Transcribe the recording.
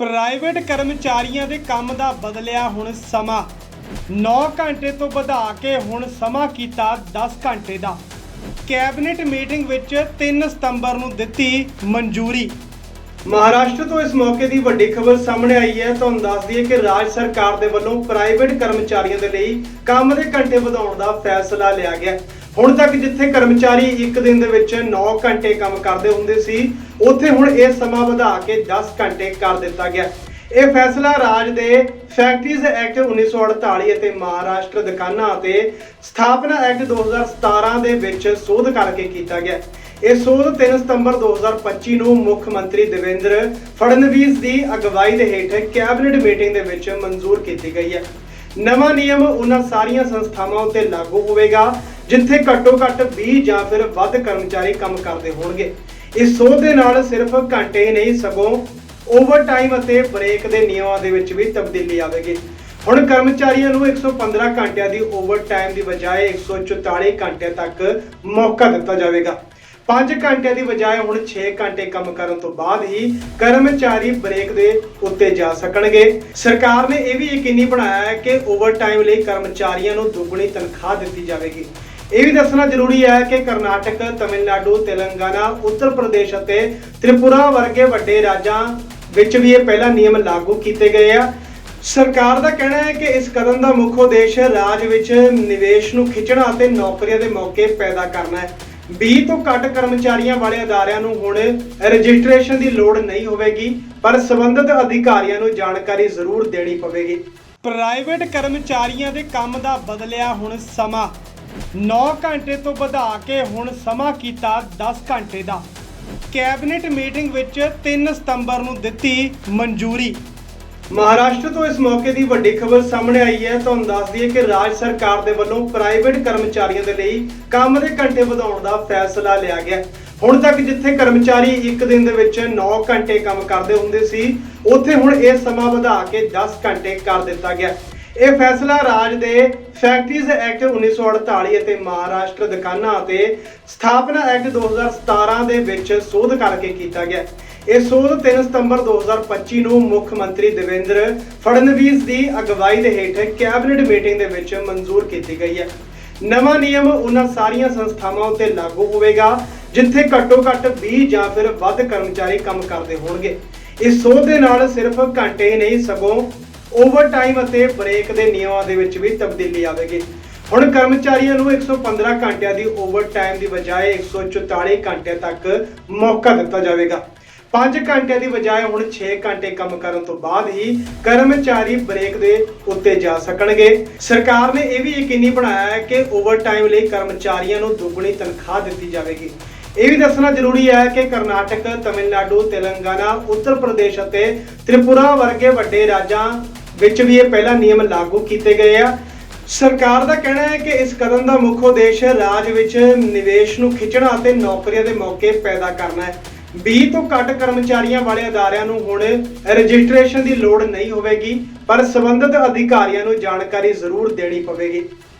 Private ਕਰਮਚਾਰੀਆਂ ਦੇ ਕੰਮ ਦਾ ਬਦਲਿਆ ਹੁਣ ਸਮਾਂ। 9 ਘੰਟੇ ਤੋਂ ਵਧਾ ਕੇ ਹੁਣ ਸਮਾਂ ਕੀਤਾ 10 ਘੰਟੇ ਦਾ। ਕੈਬਨਿਟ ਮੀਟਿੰਗ ਵਿੱਚ 3 ਸਤੰਬਰ ਨੂੰ ਦਿੱਤੀ ਮਨਜ਼ੂਰੀ। ਮਹਾਰਾਸ਼ਟਰ ਤੋਂ ਇਸ ਮੌਕੇ ਦੀ ਵੱਡੀ ਖਬਰ ਸਾਹਮਣੇ ਆਈ ਹੈ। ਤੁਹਾਨੂੰ ਦੱਸ ਦਈਏ ਕਿ ਰਾਜ ਸਰਕਾਰ ਦੇ ਵੱਲੋਂ ਪ੍ਰਾਈਵੇਟ ਕਰਮਚਾਰੀਆਂ ਦੇ ਲਈ ਕੰਮ ਦੇ ਘੰਟੇ ਵਧਾਉਣ ਦਾ ਫੈਸਲਾ ਲਿਆ ਗਿਆ। ਹੈ। ਹੁਣ ਤੱਕ ਜਿੱਥੇ ਕਰਮਚਾਰੀ ਇੱਕ ਦਿਨ ਦੇ ਵਿੱਚ 9 ਘੰਟੇ ਕੰਮ ਕਰਦੇ ਹੁੰਦੇ ਸੀ, ਉੱਥੇ ਹੁਣ ਇਹ ਸਮਾਂ ਵਧਾ ਕੇ 10 ਘੰਟੇ ਕਰ ਦਿੱਤਾ ਗਿਆ। ਇਹ ਫੈਸਲਾ ਰਾਜ ਦੇ ਫੈਕਟਰੀਜ਼ ਐਕਟ 1948 ਅਤੇ ਮਹਾਰਾਸ਼ਟਰ ਦੁਕਾਨਾਂ ਅਤੇ ਸਥਾਪਨਾ ਐਕਟ 2017 ਦੇ ਵਿੱਚ ਸੋਧ ਕਰਕੇ ਕੀਤਾ ਗਿਆ। ਇਹ ਸੋਧ 3 ਸਤੰਬਰ 2025 ਨੂੰ ਮੁੱਖ ਮੰਤਰੀ ਦੇਵੇਂਦਰ ਫੜਨਵੀਸ ਦੀ ਅਗਵਾਈ ਦੇ ਹੇਠ ਕੈਬਨਿਟ ਮੀਟਿੰਗ ਦੇ ਵਿੱਚ ਮਨਜ਼ੂਰ ਕੀਤੀ ਗਈ ਹੈ। ਨਵਾਂ ਨਿਯਮ ਉਹਨਾਂ ਸਾਰੀਆਂ ਸੰਸਥਾਵਾਂ ਉੱਤੇ ਲਾਗੂ ਹੋਵੇਗਾ, ਜਿੱਥੇ ਘੱਟੋ ਘੱਟ 20 ਜਾਂ ਫਿਰ ਵੱਧ ਕਰਮਚਾਰੀ ਕੰਮ ਕਰਦੇ ਹੋਣਗੇ। ਇਸ ਸੋਧ ਦੇ ਨਾਲ ਸਿਰਫ ਘੰਟੇ ਹੀ ਨਹੀਂ, ਸਗੋਂ ਓਵਰਟਾਈਮ ਅਤੇ ਬ੍ਰੇਕ ਦੇ ਨਿਯਮਾਂ ਦੇ ਵਿੱਚ ਵੀ ਤਬਦੀਲੀ ਆਵੇਗੀ। ਹੁਣ ਕਰਮਚਾਰੀਆਂ ਨੂੰ 115 ਘੰਟਿਆਂ ਦੀ ਓਵਰਟਾਈਮ ਦੀ ਬਜਾਏ 144 ਘੰਟੇ ਤੱਕ ਮੌਕਾ ਦਿੱਤਾ ਜਾਵੇਗਾ। 5 ਘੰਟਿਆਂ ਦੀ ਬਜਾਏ ਹੁਣ 6 ਘੰਟੇ ਕੰਮ ਕਰਨ ਤੋਂ ਬਾਅਦ ਹੀ ਕਰਮਚਾਰੀ ਬ੍ਰੇਕ ਦੇ ਉੱਤੇ ਜਾ ਸਕਣਗੇ। ਸਰਕਾਰ ਨੇ ਇਹ ਵੀ ਯਕੀਨੀ ਬਣਾਇਆ ਹੈ ਕਿ ਓਵਰਟਾਈਮ ਲਈ ਕਰਮਚਾਰੀਆਂ ਨੂੰ ਦੁੱਗਣੀ ਤਨਖਾਹ ਦਿੱਤੀ ਜਾਵੇਗੀ। ਇਹ ਵੀ ਦੱਸਣਾ ਜ਼ਰੂਰੀ ਹੈ ਕਿ ਕਰਨਾਟਕ, ਤਮਿਲਨਾਡੂ, ਤੇਲੰਗਾਨਾ, ਉੱਤਰ ਪ੍ਰਦੇਸ਼ ਅਤੇ ਤ੍ਰਿਪੁਰਾ ਵਰਗੇ ਵੱਡੇ ਰਾਜਾਂ ਵਿੱਚ ਵੀ ਇਹ ਪਹਿਲਾ ਨਿਯਮ ਲਾਗੂ ਕੀਤੇ ਗਏ ਆ। ਸਰਕਾਰ ਦਾ ਕਹਿਣਾ ਹੈ ਕਿ ਇਸ ਕਦਮ ਦਾ ਮੁੱਖ ਉਦੇਸ਼ ਰਾਜ ਵਿੱਚ ਨਿਵੇਸ਼ ਨੂੰ ਖਿੱਚਣਾ ਅਤੇ ਨੌਕਰੀਆਂ ਦੇ ਮੌਕੇ ਪੈਦਾ ਕਰਨਾ ਹੈ। 20 ਤੋਂ ਘੱਟ ਕਰਮਚਾਰੀਆਂ ਵਾਲੇ ਅਦਾਰਿਆਂ ਨੂੰ ਹੁਣ ਰਜਿਸਟ੍ਰੇਸ਼ਨ ਦੀ ਲੋੜ ਨਹੀਂ ਹੋਵੇਗੀ, ਪਰ ਸੰਬੰਧਿਤ ਅਧਿਕਾਰੀਆਂ ਨੂੰ ਜਾਣਕਾਰੀ ਜ਼ਰੂਰ ਦੇਣੀ ਪਵੇਗੀ। ਪ੍ਰਾਈਵੇਟ ਕਰਮਚਾਰੀਆਂ ਦੇ ਕੰਮ ਦਾ ਬਦਲਿਆ ਹੁਣ ਸਮਾਂ। 9 ਘੰਟੇ ਤੋਂ ਵਧਾ ਕੇ ਹੁਣ ਸਮਾਂ ਕੀਤਾ 10 ਘੰਟੇ ਦਾ। ਕੈਬਨਿਟ ਮੀਟਿੰਗ ਵਿੱਚ 3 ਸਤੰਬਰ ਨੂੰ ਦਿੱਤੀ ਮਨਜ਼ੂਰੀ। ਮਹਾਰਾਸ਼ਟਰ ਤੋਂ ਇਸ ਮੌਕੇ ਦੀ ਵੱਡੀ ਖਬਰ ਸਾਹਮਣੇ ਆਈ ਹੈ। ਤੁਹਾਨੂੰ ਦੱਸ ਦਈਏ ਕਿ ਰਾਜ ਸਰਕਾਰ ਦੇ ਵੱਲੋਂ ਪ੍ਰਾਈਵੇਟ ਕਰਮਚਾਰੀਆਂ ਦੇ ਲਈ ਕੰਮ ਦੇ ਘੰਟੇ ਵਧਾਉਣ ਦਾ ਫੈਸਲਾ ਲਿਆ ਗਿਆ ਹੁਣ ਤੱਕ ਜਿੱਥੇ ਕਰਮਚਾਰੀ ਇੱਕ ਦਿਨ ਦੇ ਵਿੱਚ 9 ਘੰਟੇ ਕੰਮ ਕਰਦੇ ਹੁੰਦੇ ਸੀ, ਉੱਥੇ ਹੁਣ ਇਹ ਸਮਾਂ ਵਧਾ ਕੇ 10 ਘੰਟੇ ਕਰ ਦਿੱਤਾ ਗਿਆ ਇਹ ਫੈਸਲਾ ਰਾਜ ਦੇ ਫੈਕਟਰੀਜ਼ ਐਕਟ 1948 ਅਤੇ ਮਹਾਰਾਸ਼ਟਰ ਦੁਕਾਨਾਂ ਅਤੇ ਸਥਾਪਨਾ ਐਕਟ 2017 ਦੇ ਵਿੱਚ ਸੋਧ ਕਰਕੇ ਕੀਤਾ ਗਿਆ ਇਹ ਸੋਧ 3 ਸਤੰਬਰ 2025 ਨੂੰ ਮੁੱਖ ਮੰਤਰੀ ਦੇਵੇਂਦਰ ਫੜਨਵੀਸ ਦੀ ਅਗਵਾਈ ਦੇ ਹੇਠ ਕੈਬਨਿਟ ਮੀਟਿੰਗ ਦੇ ਵਿੱਚ ਮਨਜ਼ੂਰ ਕੀਤੀ ਗਈ ਹੈ। ਨਵਾਂ ਨਿਯਮ ਉਹਨਾਂ ਸਾਰੀਆਂ ਸੰਸਥਾਵਾਂ ਉੱਤੇ ਲਾਗੂ ਹੋਵੇਗਾ, ਜਿੱਥੇ ਘੱਟੋ ਘੱਟ 20 ਜਾਂ ਫਿਰ ਵੱਧ ਕਰਮਚਾਰੀ ਕੰਮ ਕਰਦੇ ਹੋਣਗੇ। ਇਸ ਸੋਧ ਦੇ ਨਾਲ ਸਿਰਫ ਘੰਟੇ ਹੀ ਨਹੀਂ, ਸਗੋਂ ਓਵਰਟਾਈਮ ਅਤੇ ਬ੍ਰੇਕ ਦੇ ਨਿਯਮਾਂ ਦੇ ਵਿੱਚ ਵੀ ਤਬਦੀਲੀ ਆਵੇਗੀ। ਹੁਣ ਕਰਮਚਾਰੀਆਂ ਨੂੰ 115 ਘੰਟਿਆਂ ਦੀ ਓਵਰਟਾਈਮ ਦੀ ਬਜਾਏ 144 ਘੰਟੇ ਤੱਕ ਮੌਕਾ ਦਿੱਤਾ ਜਾਵੇਗਾ। 5 ਘੰਟਿਆਂ ਦੀ ਬਜਾਏ ਹੁਣ 6 ਘੰਟੇ ਕੰਮ ਕਰਨ ਤੋਂ ਬਾਅਦ ਹੀ ਕਰਮਚਾਰੀ ਬ੍ਰੇਕ ਦੇ ਉੱਤੇ ਜਾ ਸਕਣਗੇ। ਸਰਕਾਰ ਨੇ ਇਹ ਵੀ ਯਕੀਨੀ ਬਣਾਇਆ ਹੈ ਕਿ ਓਵਰਟਾਈਮ ਲਈ ਕਰਮਚਾਰੀਆਂ ਨੂੰ ਦੁੱਗਣੀ ਤਨਖਾਹ ਦਿੱਤੀ ਜਾਵੇਗੀ। ਇਹ ਵੀ ਦੱਸਣਾ ਜ਼ਰੂਰੀ ਹੈ ਕਿ ਕਰਨਾਟਕ, ਤਮਿਲਨਾਡੂ, ਤੇਲੰਗਾਨਾ, ਉੱਤਰ ਪ੍ਰਦੇਸ਼ ਅਤੇ ਤ੍ਰਿਪੁਰਾ ਵਰਗੇ ਵੱਡੇ ਰਾਜਾਂ ਵਿੱਚ ਵੀ ਇਹ ਪਹਿਲਾ ਨਿਯਮ ਲਾਗੂ ਕੀਤੇ ਗਏ ਆ। ਸਰਕਾਰ ਦਾ ਕਹਿਣਾ ਹੈ ਕਿ ਇਸ ਕਦਮ ਦਾ ਮੁੱਖ ਉਦੇਸ਼ ਰਾਜ ਵਿੱਚ ਨਿਵੇਸ਼ ਨੂੰ ਖਿੱਚਣਾ ਅਤੇ ਨੌਕਰੀਆਂ ਦੇ ਮੌਕੇ ਪੈਦਾ ਕਰਨਾ ਹੈ। 20 ਤੋਂ ਘੱਟ ਕਰਮਚਾਰੀਆਂ ਵਾਲੇ ਅਦਾਰਿਆਂ ਨੂੰ ਹੁਣ ਰਜਿਸਟ੍ਰੇਸ਼ਨ ਦੀ ਲੋੜ ਨਹੀਂ ਹੋਵੇਗੀ, ਪਰ ਸੰਬੰਧਿਤ ਅਧਿਕਾਰੀਆਂ ਨੂੰ ਜਾਣਕਾਰੀ ਜ਼ਰੂਰ ਦੇਣੀ ਪਵੇਗੀ।